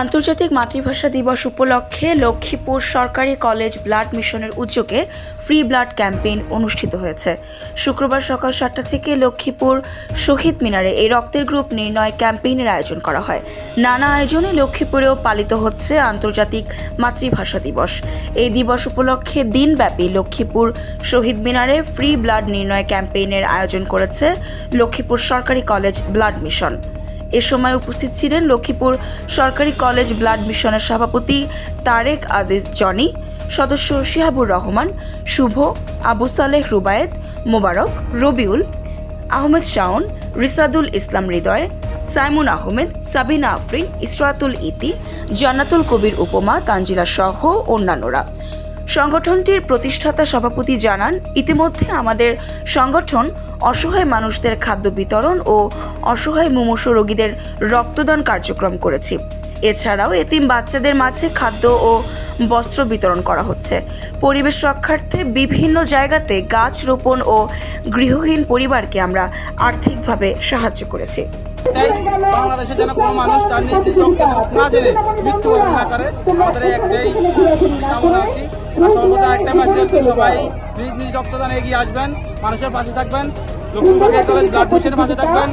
আন্তর্জাতিক মাতৃভাষা দিবস উপলক্ষে লক্ষ্মীপুর সরকারি কলেজ ব্লাড মিশনের উদ্যোগে ফ্রি ব্লাড ক্যাম্পেইন অনুষ্ঠিত হয়েছে। শুক্রবার সকাল সাতটা থেকে লক্ষ্মীপুর শহীদ মিনারে এই রক্তের গ্রুপ নির্ণয় ক্যাম্পেইনের আয়োজন করা হয়। নানা আয়োজনে লক্ষ্মীপুরেও পালিত হচ্ছে আন্তর্জাতিক মাতৃভাষা দিবস। এই দিবস উপলক্ষে দিনব্যাপী লক্ষ্মীপুর শহীদ মিনারে ফ্রি ব্লাড নির্ণয় ক্যাম্পেইনের আয়োজন করেছে লক্ষ্মীপুর সরকারি কলেজ ব্লাড মিশন। এ সময় উপস্থিত ছিলেন লক্ষ্মীপুর সরকারি কলেজ ব্লাড মিশনের সভাপতি তারেক আজিজ জনি, সদস্য শিহাবুর রহমান, শুভ, আবু সালেহ রুবায়েত, মোবারক, রবিউল, আহমেদ শাওন, রিসাদুল ইসলাম হৃদয়, সাইমুন আহমেদ, সাবিনা আফরিন, ইসরাতুল ইতি, জান্নাতুল কবির উপমা তানজিলা সহ অন্যান্যরা। সংগঠনটির প্রতিষ্ঠাতা সভাপতি জানান, ইতিমধ্যে আমাদের সংগঠন অসহায় মানুষদের খাদ্য বিতরণ ও অসহায় মুমূর্ষ রোগীদের রক্তদান কার্যক্রম করেছি। এছাড়াও এতিম বাচ্চাদের মাঝে খাদ্য ও বস্ত্র বিতরণ করা হচ্ছে। পরিবেশ রক্ষার্থে বিভিন্ন জায়গাতে গাছ রোপণ ও গৃহহীন পরিবারকে আমরা আর্থিকভাবে সাহায্য করেছি। বাংলাদেশে যেন কোনো মানুষ তার নিজ গ্রুপ না জেনে মৃত্যুবরণ না করে, আমাদের একটাই কামনা আর কি। সর্বদা একটা মেসেজ হচ্ছে সবাই নিজ নিজ রক্তদানে এগিয়ে আসবেন মানুষের পাশে থাকবেন লক্ষ্মী সরকারি কলেজ ব্লাড মিশনের পাশে থাকবেন।